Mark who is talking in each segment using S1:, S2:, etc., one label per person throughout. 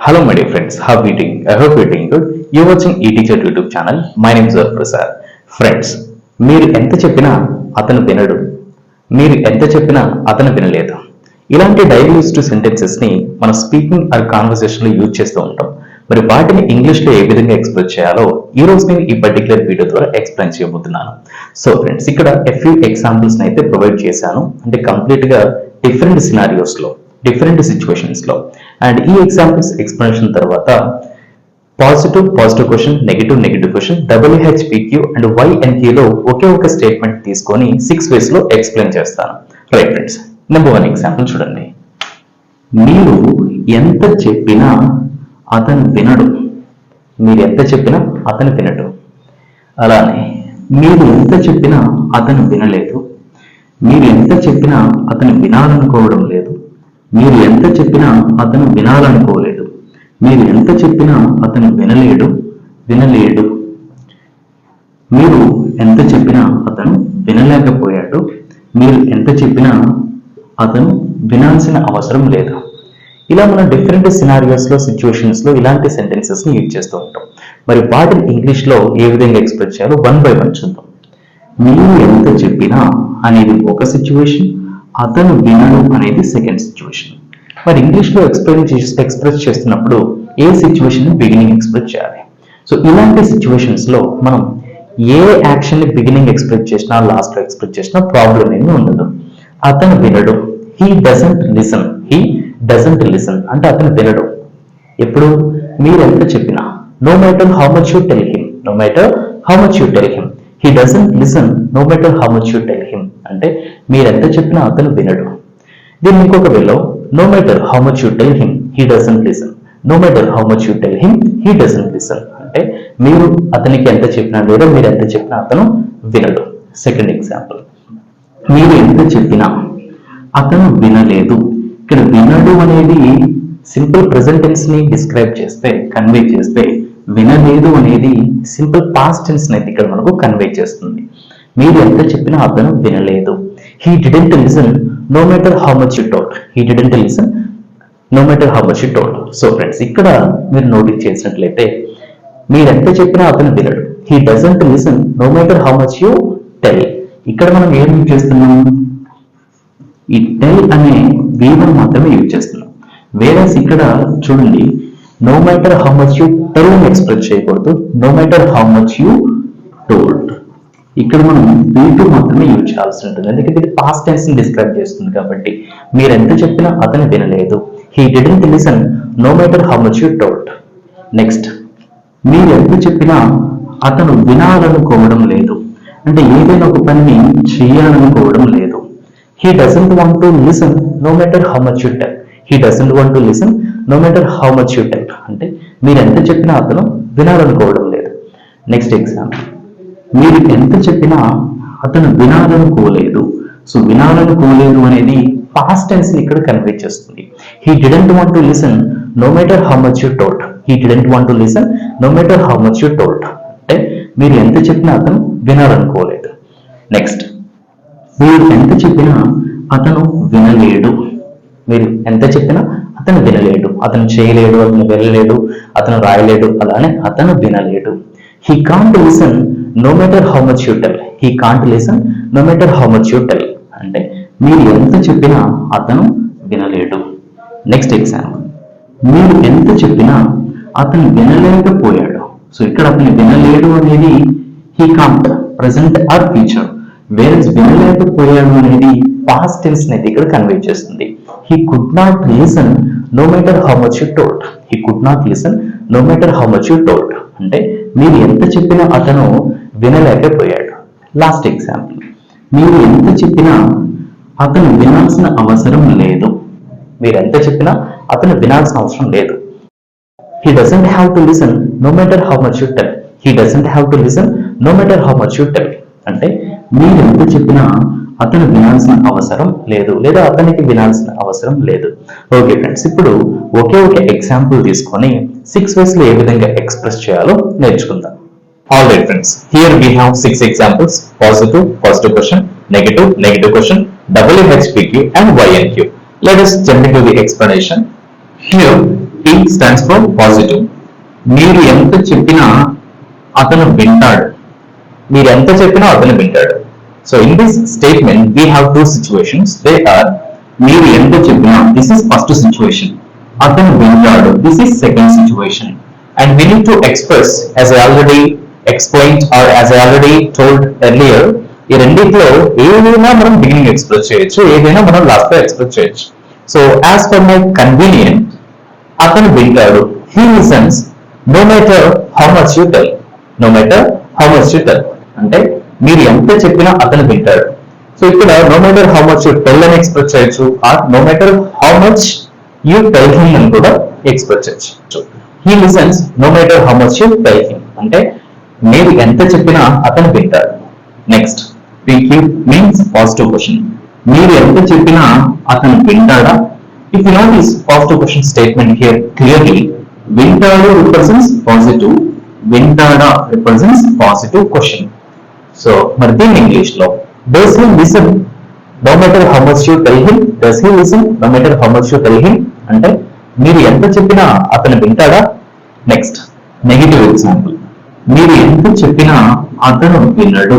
S1: Hello, my dear friends. How are you doing? I hope you're doing good. You're watching eTeacher YouTube channel. My name is Prasad. Friends మీరు ఎంత చెప్పినా అతను వినడు మీరు ఎంత చెప్పినా అతను వినలేదు ఇలాంటి డైలీ యూస్ టు సెంటెన్సెస్ని మన స్పీకింగ్ ఆర్ కాన్వర్సేషన్లో యూజ్ చేస్తూ ఉంటాం మరి వాటిని ఇంగ్లీష్లో ఏ విధంగా ఎక్స్ప్రెస్ చేయాలో ఈ రోజు నేను ఈ పర్టికులర్ వీడియో ద్వారా ఎక్స్ప్లెయిన్ చేయబోతున్నాను సో ఫ్రెండ్స్ ఇక్కడ ఎఫ్యూ ఎగ్జాంపుల్స్ అయితే ప్రొవైడ్ చేశాను అంటే కంప్లీట్గా డిఫరెంట్ సినారియోస్లో డిఫరెంట్ సిచ్యువేషన్స్లో అండ్ ఈ ఎగ్జాంపుల్స్ ఎక్స్ప్లెనేషన్ తర్వాత positive positive question negative negative question WHPQ and YNQ ఒకే ఒక స్టేట్మెంట్ తీసుకొని సిక్స్ వేస్లో ఎక్స్ప్లెయిన్ చేస్తాను right friends number one example చూడండి. మీరు ఎంత చెప్పినా అతను వినడు. మీరు ఎంత చెప్పినా అతను వినడు. అలానే మీరు ఎంత చెప్పినా అతను వినలేదు. మీరు ఎంత చెప్పినా అతను వినాలనుకోవడం లేదు. మీరు ఎంత చెప్పినా అతను వినాలనుకోలేదు. మీరు ఎంత చెప్పినా అతను వినలేడు వినలేడు. మీరు ఎంత చెప్పినా అతను వినలేకపోయాడు. మీరు ఎంత చెప్పినా అతను వినాల్సిన అవసరం లేదు. ఇలా మనం డిఫరెంట్ సినారియోస్లో సిచ్యువేషన్స్లో ఇలాంటి సెంటెన్సెస్ని యూజ్ చేస్తూ ఉంటాం. మరి వాటిని ఇంగ్లీష్లో ఏ విధంగా ఎక్స్ప్రెస్ చేయాలో వన్ బై వన్ చూద్దాం. మీరు ఎంత చెప్పినా అనేది ఒక సిచ్యువేషన్ అతను వినడు అనేది సెకండ్ సిచ్యువేషన్ మరి ఇంగ్లీష్లో ఎక్స్ప్లెయిన్ చేసి ఎక్స్ప్రెస్ చేస్తున్నప్పుడు ఏ సిచ్యువేషన్ బిగినింగ్ ఎక్స్ప్రెస్ చేయాలి? సో ఇలాంటి సిచ్యువేషన్స్లో మనం ఏ యాక్షన్ని బిగినింగ్ ఎక్స్ప్రెస్ చేసినా లాస్ట్లో ఎక్స్ప్రెస్ చేసినా ప్రాబ్లం ఏమీ ఉండదు. అతను వినడు. He doesn't listen he doesn't listen అంటే అతను వినడు. ఎప్పుడు? మీరు ఎంత చెప్పినా. No matter how much you tell him no matter how much you tell him he doesn't listen no matter how much you tell him అంటే మీరెంత చెప్పినా అతను వినడు. దీని ఇంకొక వేలో no matter how much you tell him he doesn't listen no matter how much you tell him he doesn't listen అంటే మీరు అతనికి ఎంత చెప్పినా లేదా మీరు ఎంత చెప్పినా అతను వినడు. సెకండ్ ఎగ్జాంపుల్ మీరు ఎంత చెప్పినా అతను వినలేదు. ఇక్కడ వినడు అనేది సింపుల్ ప్రెసెంట్ని డిస్క్రైబ్ చేస్తే కన్వే చేస్తే వినలేదు అనేది సింపుల్ పాస్ట్ టెన్స్ అయితే ఇక్కడ మనకు కన్వే చేస్తుంది. మీరు ఎంత చెప్పినా అతను వినలేదు. He didn't listen no matter how much you told he didn't listen no matter how much you told so friends ఇక్కడ మీరు నోటీస్ చేసినట్లయితే మీరు ఎంత చెప్పినా అతను వినడు. He doesn't listen no matter how much you tell ఇక్కడ మనం ఏం యూజ్ చేస్తున్నాం? ఈ టెల్ అనే వీవర్ మాత్రమే యూజ్ చేస్తున్నాం. వేరే ఇక్కడ చూడండి no matter how much you tell అని ఎక్స్ప్రెస్ చేయకూడదు. No matter how much you told ఇక్కడ మనం వీటు మాత్రమే యూజ్ చేయాల్సి ఉంటుంది. ఎందుకంటే ఇది పాస్ట్ టెన్స్ని డిస్క్రైబ్ చేస్తుంది కాబట్టి మీరు ఎంత చెప్పినా అతను వినలేదు. He didn't listen no matter how much you టోట్ next మీరు ఎంత చెప్పినా అతను వినాలనుకోవడం లేదు. అంటే ఏదైనా ఒక పనిని చేయాలనుకోవడం లేదు. He doesn't want to listen no matter how much you tell he doesn't want to listen no matter how much you tell అంటే మీరు ఎంత చెప్పినా అతను వినాలనుకోవడం లేదు. నెక్స్ట్ ఎగ్జాంపుల్ మీరు ఎంత చెప్పినా అతను వినాలనుకోలేదు సో వినాలనుకోలేదు అనేది పాస్ట్ టెన్స్ ఇక్కడ కన్వే చేస్తుంది. He didn't want to listen no matter how much you told he didn't want to listen no matter how much you told అంటే మీరు ఎంత చెప్పినా అతను వినాలనుకోలేదు నెక్స్ట్ మీరు ఎంత చెప్పినా అతను వినలేడు. మీరు ఎంత చెప్పినా అతను వినలేడు. అతను చేయలేడు అతను వెళ్ళలేడు అతను రాయలేడు అలానే అతను వినలేడు. He can't listen no matter how much you tell he can't listen no matter how much you tell అంటే మీరు ఎంత చెప్పినా అతను వినలేడు. నెక్స్ట్ ఎగ్జాంపుల్ మీరు ఎంత చెప్పినా అతను వినలేకపోయాడు. సో ఇక్కడ అతను వినలేడు అనేది he can't present or future వేరే వినలేకపోయాడు అనేది పాస్ట్ టెన్స్ అనేది ఇక్కడ కన్వే చేస్తుంది. He could not listen no matter how much you told he could not listen no matter how much you told అంటే మీరు ఎంత చెప్పినా అతను వినలేకపోయాడు. లాస్ట్ ఎగ్జాంపుల్ మీరు ఎంత చెప్పినా అతను వినాల్సిన అవసరం లేదు. మీరు ఎంత చెప్పినా అతను వినాల్సిన అవసరం లేదు. He doesn't have to listen no matter how much you tell he doesn't have to listen no matter how much you tell అంటే మీరు ఎంత చెప్పినా అతను వినాల్సిన అవసరం లేదు లేదా అతనికి వినాల్సిన అవసరం లేదు. ఓకే ఫ్రెండ్స్ ఇప్పుడు ఒకే ఒక ఎగ్జాంపుల్ తీసుకొని సిక్స్ వేస్లో ఏ విధంగా ఎక్స్ప్రెస్ చేయాలో నేర్చుకుందాం. All right friends here we have six examples positive positive question negative negative question WHPQ and YNQ let us jump into the explanation. Here in stands for positive మీరు ఎంత చెప్పినా అతను వింటాడు. మీరు ఎంత చెప్పినా అతను వింటాడు. So in this statement, we have two situations. They are మీరు ఎంత చెప్పినా దిస్ ఇస్ ఫస్ట్ సిచ్యువేషన్ అతను వింటాడు. This is second situation and we need to express as already explain or as already told earlier ఈ రెండింటిలో ఏదైనా మనం beginning express చేయొచ్చు ఏదైనా మనం లాస్ట్లో ఎక్స్ప్రెస్ చేయొచ్చు. So as per my convenient అతను వింటాడు. He listens no matter how much you tell no matter how much you tell అంటే మీరు ఎంత చెప్పినా అతను వింటాడు. సో ఇక్కడ no matter how much you tell అని ఎక్స్ప్రెస్ చేయొచ్చు or no matter how much you tell him అని కూడా ఎక్స్ప్రెస్ చేయొచ్చు. He listens no matter how much you tell him అంటే మీరు ఎంత చెప్పినా అతను వింటాడు. Next PQ means positive question మీరు ఎంత చెప్పినా అతను వింటాడా? If you notice positive question statement here clearly వింటాడు రిప్రజెంట్స్ పాజిటివ్ వింటాడా రిప్రజెంట్స్ పాజిటివ్ క్వశ్చన్ సో మరి దీన్ని ఇంగ్లీష్లో does he listen no matter how much you tell him does he listen no matter how much you tell him అంటే మీరు ఎంత చెప్పినా అతను వింటాడా? నెక్స్ట్ నెగిటివ్ ఎగ్జాంపుల్ మీరు ఎంత చెప్పినా అతను వినడు.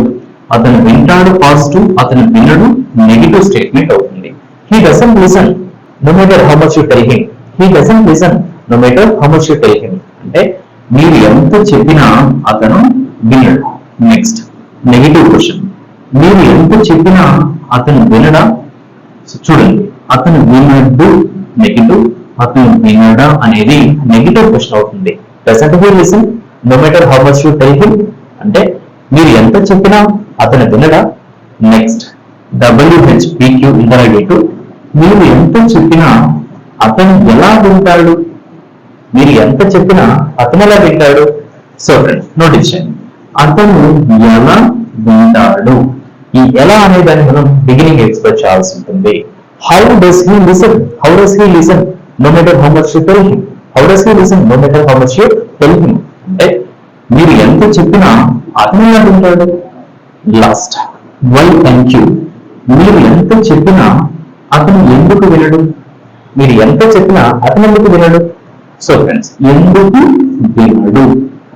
S1: అతను వింటాడు పాజిటివ్ అతను వినడు నెగిటివ్ స్టేట్మెంట్ అవుతుంది. He doesn't listen no matter how much you tell him he doesn't listen no matter how much you tell him అంటే మీరు ఎంత చెప్పినా అతను వినడు. నెక్స్ట్ నెగిటివ్ క్వశ్చన్ మీరు ఎంత చెప్పినా అతను వినడా? చూడండి అతను వినడు నెగిటివ్ అతను వినడా అనేది నెగిటివ్ క్వశ్చన్ అవుతుంది. Present he listen no matter how much you tell him అంటే మీరు ఎంత చెప్పినా అతను వినడా? నెక్స్ట్ డబ్ల్యూహెచ్ పిక్యూ ఇంటరాగేటివ్ మీరు ఎంత చెప్పినా అతను ఎలా వింటాడు? మీరు ఎంత చెప్పినా అతను ఎలా వింటాడు? సో ఫ్రెండ్స్ నోటీస్ చేయండి అతను ఎలా వింటాడు? ఈ ఎలా అనే దాన్ని మనం బిగినింగ్ ఎక్స్ప్రెస్ చేయాల్సి ఉంటుంది. How does he listen how does he listen no matter how much you tell him how does he listen no matter how much you tell him అంటే మీరు ఎంత చెప్పినా అతను ఎలా వింటాడు? లాస్ట్ వై థ్యాంక్ యూ మీరు ఎంత చెప్పినా అతను ఎందుకు వినడు? మీరు ఎంత చెప్పినా అతను ఎందుకు వినడు? సో ఫ్రెండ్స్ ఎందుకు వినడు?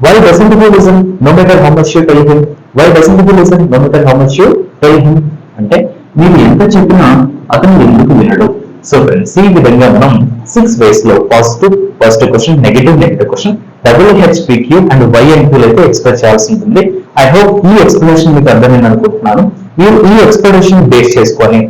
S1: Why doesn't he listen? No matter how much you tell him why doesn't he listen? No matter how much you tell him అంటే మీరు ఎంత చెప్పినా అతను ఎందుకు వినడు? సో ఫ్రెండ్స్ ఈ విధంగా మనం six వేస్లో positive positive question negative negative question double HPQ and Y and అయితే ఎక్స్ప్రెస్ చేయాల్సి ఉంటుంది. ఐ హోప్ ఈ ఎక్స్ప్లెనేషన్ మీకు అర్థమైంది అనుకుంటున్నాను. మీరు ఈ ఎక్స్ప్లెనేషన్ బేస్ చేసుకొని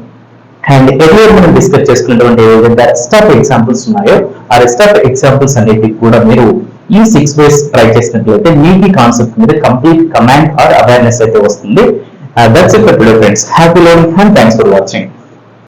S1: అండ్ ఎర్లియర్ మనం డిస్కస్ చేసుకున్నటువంటి ఏదైతే రెస్ట్ ఆఫ్ ఎగ్జాంపుల్స్ ఉన్నాయో ఆ రెస్ట్ ఆఫ్ ఎగ్జాంపుల్స్ అనేవి కూడా మీరు ఈ సిక్స్ వేస్ ట్రై చేసినట్లయితే మీకు కాన్సెప్ట్ మీద కంప్లీట్ కమాండ్ ఆర్ అవేర్నెస్ అయితే వస్తుంది. That's it for today friends happy learning and thanks for watching